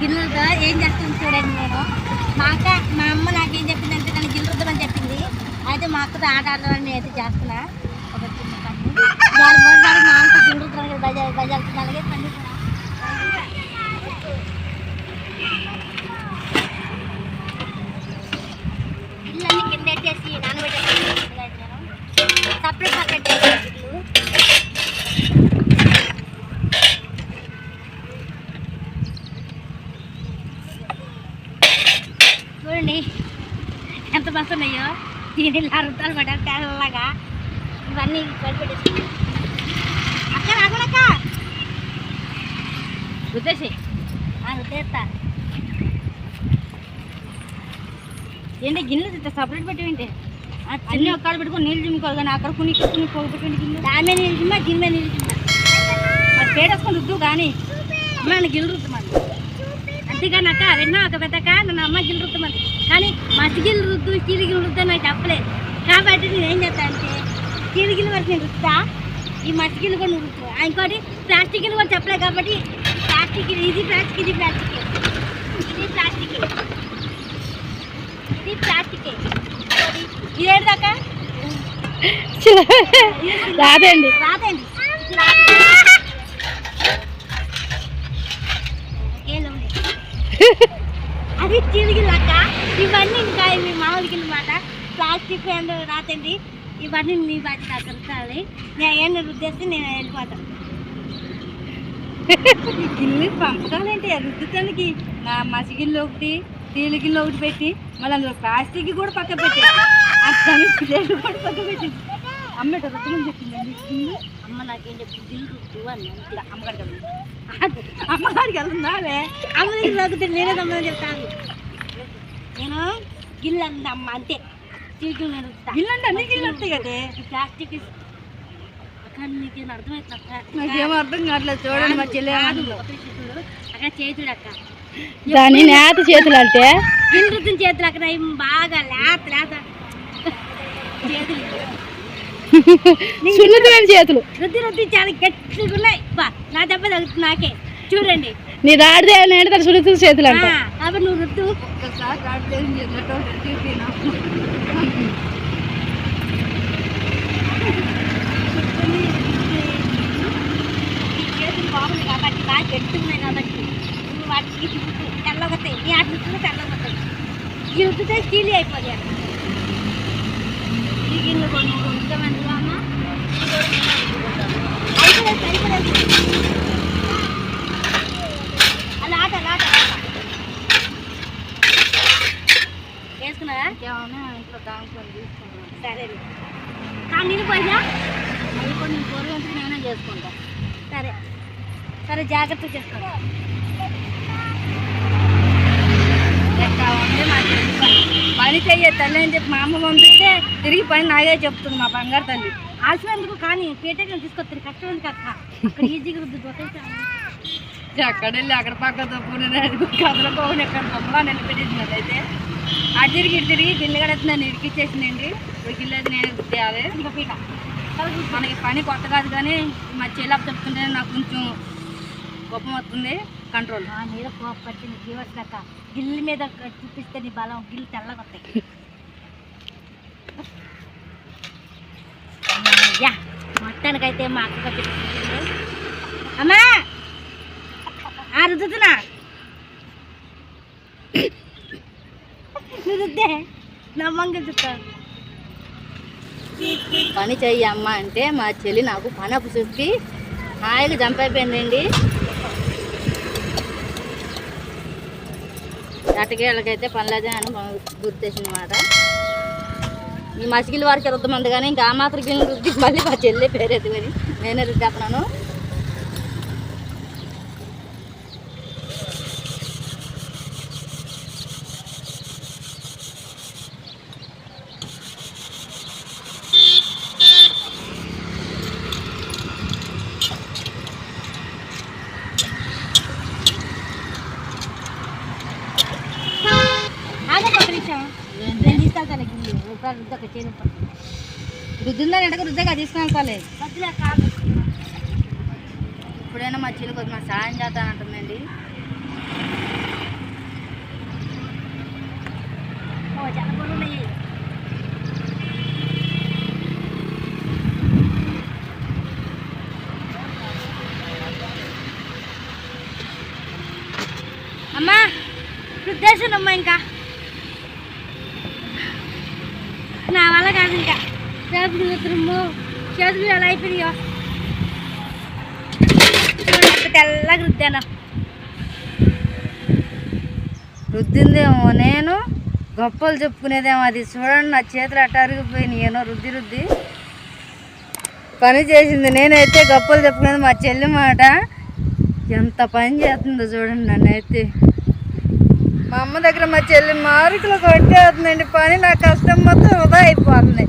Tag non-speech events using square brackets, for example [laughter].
గిన్నెలతో ఏం చేస్తుంది చూడండి నేను. మా అక్క మా అమ్మ నాకు ఏం చెప్పింది అంటే నన్ను గిన్నె రుద్దమని చెప్పింది. అయితే మా అక్కతో ఆట ఆడాలని నేను అయితే చేస్తున్నా. ఒక చిన్న పని. దాని మా అక్క గిన్నె రుద్దడానికి బజార్ బజార్ అలాగే పని ఇళ్ళన్నీ కింద పెట్టేసి నానబెట్టేసి సపరేట్ సపరేట్ ఇల్లు చూడండి ఎంత బస్సు ఉన్నాయో దీని అరుతాలు పడ్డారు తెల్లగా. ఇవన్నీ పెట్టేసి. అక్క రాకూడక్క రుద్దేసి రుద్దేస్తా ఏంటి గిన్నెలు సపరేట్ పెట్టేంటి అన్ని ఒక్కడ పెట్టుకుని నీళ్ళు జిమ్ముకోవాలి కానీ అక్కడ కొన్ని కొన్ని పోగు పెట్టండి గిన్నె దాని మీద నీళ్ళు జిమ్మా గిన్నె నీళ్ళు జిమ్మా మరి పేడేసుకొని రుద్దు కానీ. అమ్మ నన్ను గిన్నె రుద్దమంది. అంతేగాని అక్క విన్నా ఒక పెద్దక్క? నన్ను అమ్మ గిన్నె రుద్దమంది. కానీ మసిగిల్లు రుద్దు చీలిగిల్లు రుద్దు అని నాకు చెప్పలేదు. కాబట్టి నేను ఏం చేస్తా అంటే చీలిగిల్లు వరకు నేను రుద్దా ఈ మసిగిల్లు కూడా రుద్దు ఇంకోటి ప్లాస్టిక్ కూడా చెప్పలేదు కాబట్టి ప్లాస్టిక్ ఇది ప్లాస్టిక్ ఇది ప్లాస్టిక్. ఇది ప్లాస్టిక్. ఇది ప్లాస్టిక్. ఇది ఏడు దాకా? రాదండి. రాదండి. [laughs] అది చిరిగిలక్క ఇవన్నీ ఇంకా ఇవి మామూలుగా మాట ప్లాస్టిక్ అండ్ రాతండి ఇవన్నీ నీ బాధ్యత కలుపుతాలి నేను ఏం రుద్దేస్తే నేను వెళ్ళిపోతాను గిన్నె పంపకాలంటే రుద్దుతానికి? నా మసిగిల్లు ఒకటి స్టీల్ గిన్నె ఒకటి పెట్టి మళ్ళీ అందులో ప్లాస్టిక్ కూడా పక్క పెట్టి అట్లా కూడా పక్క పెట్టి అమ్మట గిన్నె అమ్మ నాకేం చెప్పి దిల్ రుద్దు అని అంతే అమ్మగారికి అమ్మగారికి వెళ్తుందావే అమ్మ దగ్గర తాగుతుంది నేనే తమ్మని చెప్తాను. నేను గిల్లు అంది అమ్మ అంతే. నేను అంటే అన్ని గిన్నెలు వస్తాయి కదే ఈ ప్లాస్టిక్ నీకేం అర్థమవుతుంది అర్థం కావట్లేదు చూడండి మా చెల్లె. అక్కడ చేతుడు అక్క దాని నేత చేతులు అంటే? రుద్దిన చేతులు అక్కడ బాగా లేత లేత. చేతులు. [laughs] సున్నితమైన చేతులు? రుద్ది రుద్ది చాలా గట్టిగా ఉన్నాయి బా నా దెబ్బ తగ్గుతుంది నాకే. చూడండి. నీ దాడితే ఏంటంటే తన సున్నిత చేతులు అంట నువ్వు రుద్దు బాగున్నాయి కాబట్టి బాగా కాబట్టి నువ్వు వాటికి రుద్దు తెల్లగొస్తాయి నీ ఆట రుద్దు తెల్లగొస్తాయి ఈ రుద్దుతే స్టీల్ అయిపోతాయి అక్కడ ఈ గిన్నె కొన్ని రుద్దమని అమ్మ అయిపోలేదు అయిపోలేదు అలా ఆట అలా ఆట ఆట. వేసుకున్నారా ఇంట్లో దాంట్లో తీసుకున్నాను సరే కానీ పోయినా? నేనే చేసుకుంటా. సరే. సరే జాగ్రత్త పని. చెయ్యే తల్లి అని చెప్పి మా అమ్మ పంపిస్తే తిరిగి పని నాగే చెప్తుంది మా బంగారు తల్లి. ఎందుకు? కానీ పీటకి తీసుకొస్తుంది కష్టం ఉంది కదా అక్కడ ఈజీగా అక్కడ వెళ్ళి అక్కడ పక్కతో పూనె కథల పోని ఎక్కడ బొమ్మలా నిలబెట్టేసింది అదైతే అటు తిరిగి ఇటు తిరిగి గిన్నె కడేసి నన్ను ఇరికిచ్చేసిందండి గిన్నె అయితే నేను గుద్దేయాలి ఇంకా పీట. మనకి పని కొత్త కాదు కానీ మా చెల్లెప్ప చెప్తుంటే నాకు కొంచెం కోపం వస్తుంది. కంట్రోల్. నా మీద కోపట్టి నీకు ఇవ్వట్లేక గిల్లు మీద చూపిస్తే నీ బలం గిల్లు తెల్లగా వస్తాయి. మొత్తానికైతే మా అక్క అమ్మా! ఆ రుద్దుతున్నా నువ్వు రుద్దే నా మంగ పని చెయ్యి అమ్మ అంటే మా చెల్లి నాకు పనపు చూసి హాయిగా జంప్ అయిపోయిందండి. ఎటకేళ్ళకైతే పనిలేదే అని గుర్తేసింది అనమాట ఈ మసిగిలి వారికి రుద్దమంది కానీ ఇంకా ఆ మాత్రం గిన్నె రుద్ది మళ్ళీ మా చెల్లి పేరేది కానీ నేనే రుద్దేస్తున్నాను తనకి ఇల్లు రూపాయలు ఎంటకు రుద్దక తీసుకున్నాను తల్లి ఇప్పుడైనా మా చిలుకు మా సాయం చేస్తానంటుందండి అంటుందండి. అమ్మా రుద్దేశానమ్మా ఇంకా. కాదు ఇంకా చేతులు ఎత్తురమ్మో చేతులు ఎలా అయిపోయినాయో. తెల్లగా రుద్దాను. రుద్దిందేమో నేను గొప్పలు చెప్పుకునేదేమో అది. చూడండి నా చేతులు అట్ట అరిగిపోయినాయేనో రుద్ది రుద్ది. పని చేసింది నేనైతే గొప్పలు చెప్పుకునేది మా చెల్లి మాట. ఎంత పని చేస్తుందో చూడండి నన్నైతే. మా అమ్మ దగ్గర మా చెల్లి మారుకులు కొట్టేస్తుందండి. పని నా కష్టం మొత్తం వృధా అయిపోతుంది.